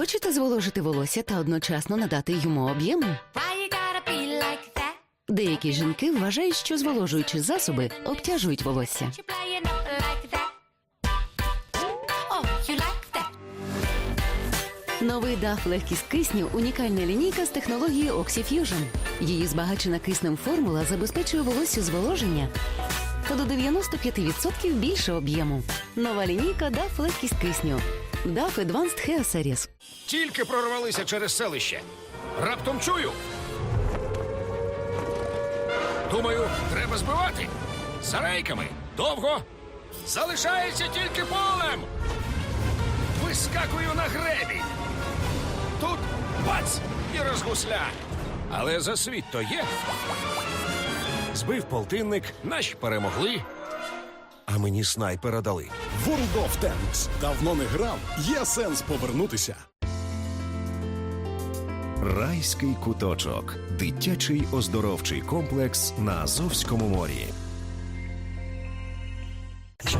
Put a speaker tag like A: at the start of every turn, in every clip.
A: Хочете зволожити волосся та одночасно надати йому об'єму? Деякі жінки вважають, що зволожуючі засоби обтяжують волосся.
B: Oh?
A: Новий даф легкість кисню унікальна лінійка з технологією OxyFusion. Її збагачена киснем формула забезпечує волоссю зволоження та до 95% більше об'єму. Нова лінійка DAF легкість кисню. DAF Advanced Hair Series.
C: Тільки прорвалися через селище. Раптом чую. Думаю, треба збивати. За рейками. Довго. Залишається тільки полем. Вискакую на гребінь. Тут бац! І розгусля. Але за світ то є. Збив полтинник, наші перемогли. А мені снайпера дали.
D: World of Tanks. Давно не грав. Є сенс повернутися.
E: Райський куточок. Дитячий оздоровчий комплекс на Азовському морі.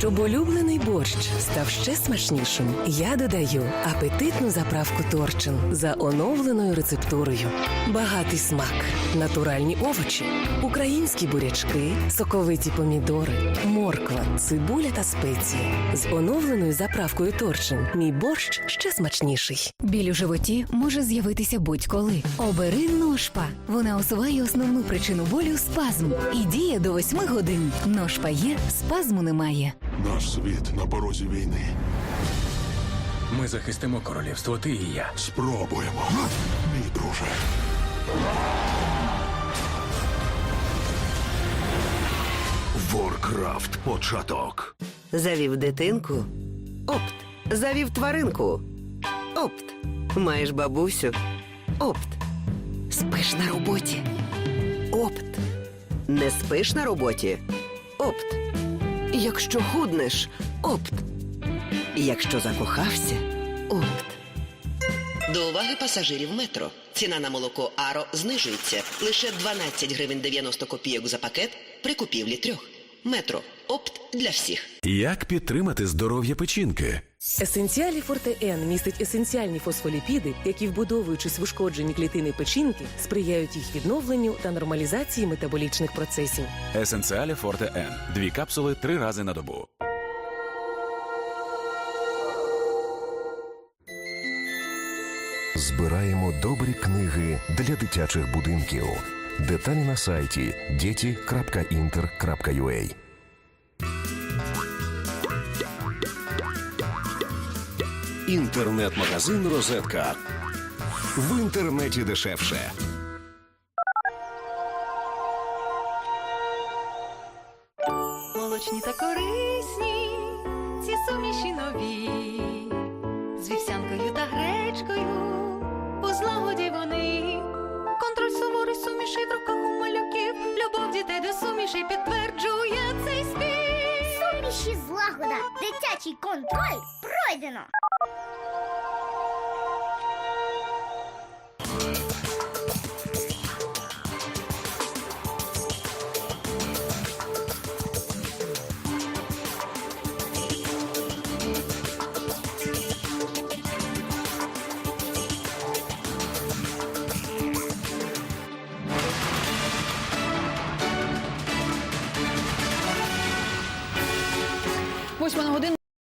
F: Щоб улюблений борщ став ще смачнішим, я додаю апетитну заправку Торчин за оновленою рецептурою. Багатий смак, натуральні овочі, українські бурячки, соковиті помідори, морква, цибуля та спеції. З оновленою заправкою Торчин мій борщ ще смачніший.
G: Біль у животі може з'явитися будь-коли. Обери ношпа. Вона усуває основну причину болю спазм і діє до 8 годин. Ношпа є, спазму немає.
H: Наш світ на порозі війни.
I: Ми захистимо королівство, ти і я.
H: Спробуємо. Мій друже.
E: Воркрафт початок.
J: Завів дитинку. Опт. Завів тваринку. Опт. Маєш бабусю. Опт. Спиш на роботі. Опт. Не спиш на роботі. Опт. Якщо худнеш. Опт. Якщо закохався. Опт. До уваги пасажирів метро. Ціна на молоко Аро знижується лише 12 гривень 90 копійок за пакет при купівлі трьох. Метро. Опт для всіх.
E: Як підтримати здоров'я печінки?
F: Есенціалі Форте Н містить есенціальні фосфоліпіди, які, вбудовуючись в ушкоджені клітини печінки, сприяють їх відновленню та нормалізації метаболічних процесів.
I: Есенціалі Форте Н. Дві капсули три рази на добу.
E: Збираємо добрі книги для дитячих будинків. Деталі на сайті діті.інтер.ua Інтернет-магазин Розетка. В інтернеті дешевше.
B: Молочні та корисні, ці суміші нові,
K: Дитячий контроль пройдено.
L: Восьма на годину.